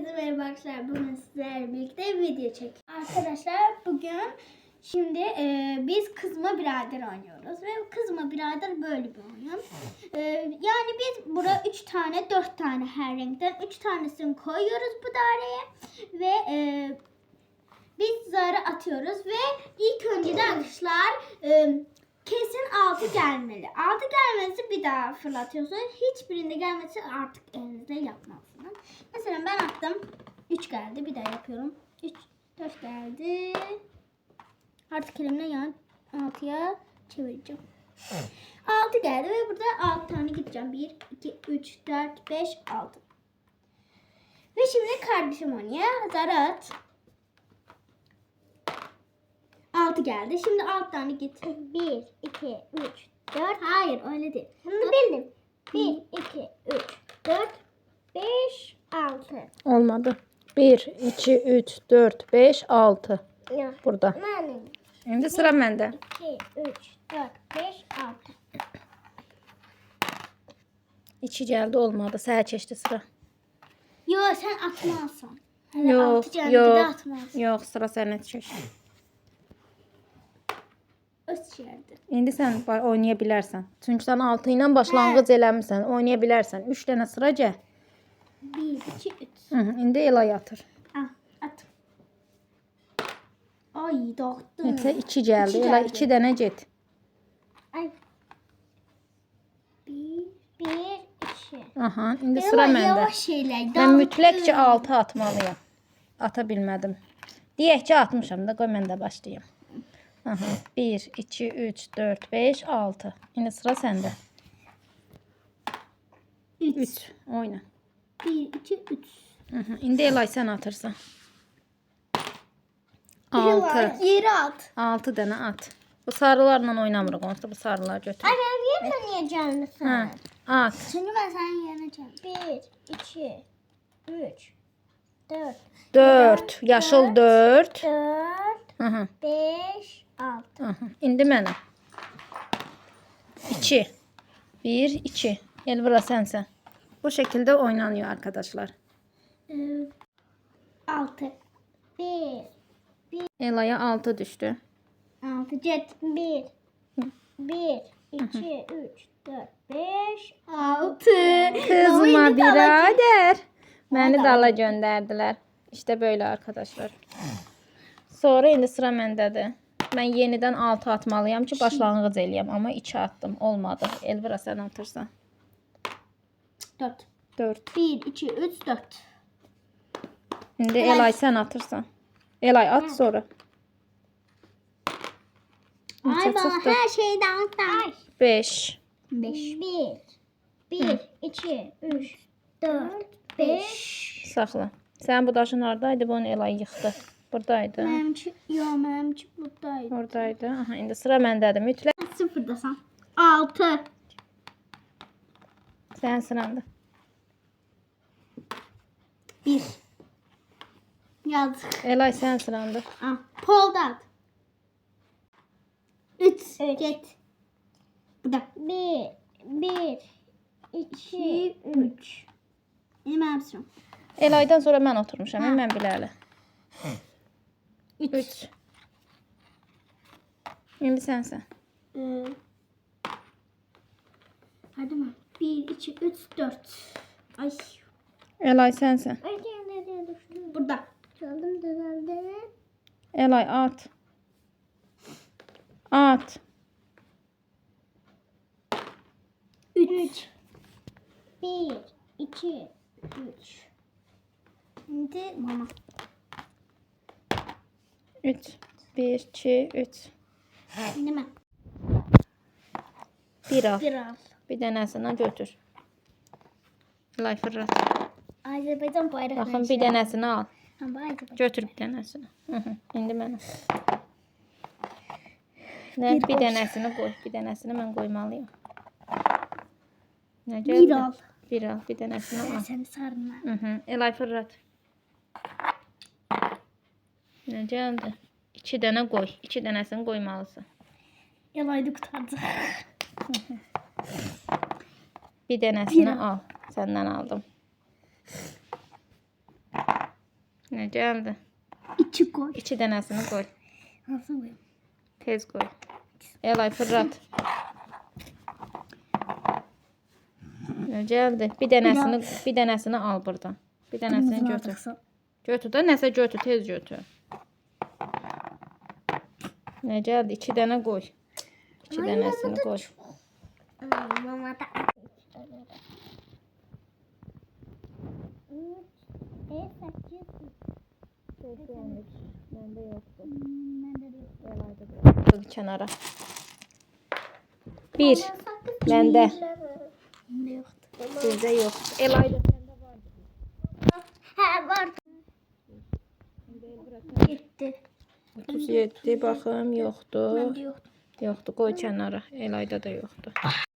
Herkese merhaba arkadaşlar. Bugün sizlerle birlikte video çek. Arkadaşlar bugün şimdi e, biz kızma birader oynuyoruz. Ve kızma birader böyle bir oyun. E, yani biz burada 3 tane 4 tane her renkten 3 tanesini koyuyoruz bu daireye. Ve e, biz zarı atıyoruz. Ve ilk önce de arkadaşlar e, 6 gelmeli. 6 gelmesi bir daha fırlatıyorsunuz. Hiçbirinde gelmesi artık elinizde yapmazsınız. Mesela ben attım. 3 geldi. Bir daha yapıyorum. 3, 4 geldi. Artık elimle yan 6'ya çevireceğim. 6 geldi ve burada 6 tane gideceğim. 1, 2, 3, 4, 5, 6. Ve şimdi kardeşim oynuyor. Zarı at. 6 geldi. Şimdi 6 tane git. 1, 2, 3, 4. Hayır öyle değil. Şimdi bildim. 1, 2, 3, 4, 5, 6. Olmadı. 1, 2, 3, 4, 5, 6. Yok. Burada. Benim. Şimdi sıra bende. 2, 3, 4, 5, 6. İçi geldi olmadı. Səhər keçdi sıra. Yo sen atmazsın. Hele Yox, altı geldi, bir de atmazsın. Yox, sıra sənə keçdi. Çevirdi. İndi sən var- oynaya bilərsən. Çünki sən 6 ilə başlanğıc eləmisən. Oynaya bilərsən. 3 dənə sıra gəl. 1, 2, 3. Hı -hı. İndi Ela yatır. Al at. Ay dağıttım. Neçə 2 gəldi. İki Ela gəldi. 2 dənə get. Ay. 1, 1, 2. Aha, indi sıra məndə. Yavaş şeyler. Mən mütləqcə 6 atmalıyam. Ata bilmədim. Deyək ki, atmışam da, qoy mən də başlayım. Aha, 1, 2, 3, 4, 5, 6. İndi sıra səndə. 3. 3. Oyna. 1, 2, 3. Hı -hı. İndi Elay sən atırsan. 6. Yeri at. 6 dənə at. Bu sarılarla oynamırıq onsuz bu sarıları götür. Ben niye Hə, sen? at. Çünkü ben yerine çağırdım. 1, 2, 3, 4, 4. Yaşıl 4. 4, Hı -hı. 5, 6. Hı -hı. İndi mənə. 2. 1, 2. Elvira sənsən. Bu şekilde oynanıyor arkadaşlar. 6, 1, Ela'ya 6 düştü. 6, cet, 1, 1, 2, 3, 4, 5, 6. Kızma birader. Məni dala göndərdilər. İşte böyle arkadaşlar. Sonra indi sıra məndədir. Mən yenidən 6 atmalıyam ki, başlanğıc eləyəm. Amma 2 attım. Olmadı. Elvira sən atırsan. 4. 4. 1, 2, 3, 4. İndi Elay sən atırsan. Elay at sonra. Ay bana her şeyden say. 5. 5. 1, 1, 2, 3, 4, 5. Saxla. Sən bu daşın haradaydı? Bunu Elay yıxdı. Buradaydı. Benimki, yo benimki buradaydı. Oradaydı. Aha, indi sıra məndədir. Mütləq Sıfırdasan. 6. sənin sıranda. 1. Yazdık. Elay sənin sıranda. Ah, Poldat. 3. Get. Burada. 1, 1, 2, 3. Benim hepsim. Elaydan sonra mən oturmuşam. Mən bilərlər. 3. 3. İndi sənsən. Ee, hadi mi? 1, 2, 3, 4. Ay. Elay sənsən. Ay nereye düştüm? Burada. Çaldım düzeldi. Elay at. At. 3. 1, 2, 3. Şimdi mama. 3. 1, 2, 3. Şimdi ben. Bir al. Bir al. Bir dənəsini götür. Elay fırlat. Azerbaycan bayrağı. Baxın bir dənəsini al. Götür bir dənəsini. Hı -hı. İndi mənə. Nə bir, dənəsini qoy. Bir dənəsini mən qoymalıyam. Nə gəldi? Bir al. Bir al. Bir dənəsini al. Sarma. Hı hı. Elay fırlat. Gəldi? İki dənə qoy. İki dənəsini qoymalısan. Yalaydı kurtardı. Bir dənəsini al. Səndən aldım. Gəldi? İçi koy. 2 dənəsini qoy. Nasıl koyayım? Tez qoy. Elay fırlat. Gəldi? Bir dənəsini bir dənəsini al burdan. Bir dənəsini götür. Götür də nəsə götür, tez götür. Nə gəldi? 2 dənə qoy. 2 dənəsini qoy. Mama da Məndə yoxdur. Məndə də yox. Elayda da. Qoy kənara. 1. Məndə. Məndə yoxdur. Bizdə yoxdur. Elayda səndə var. Hə, var. Getdi. 37 baxım yoxdur. Məndə yoxdur. Yoxdur, qoy kənara. Elayda da yoxdur.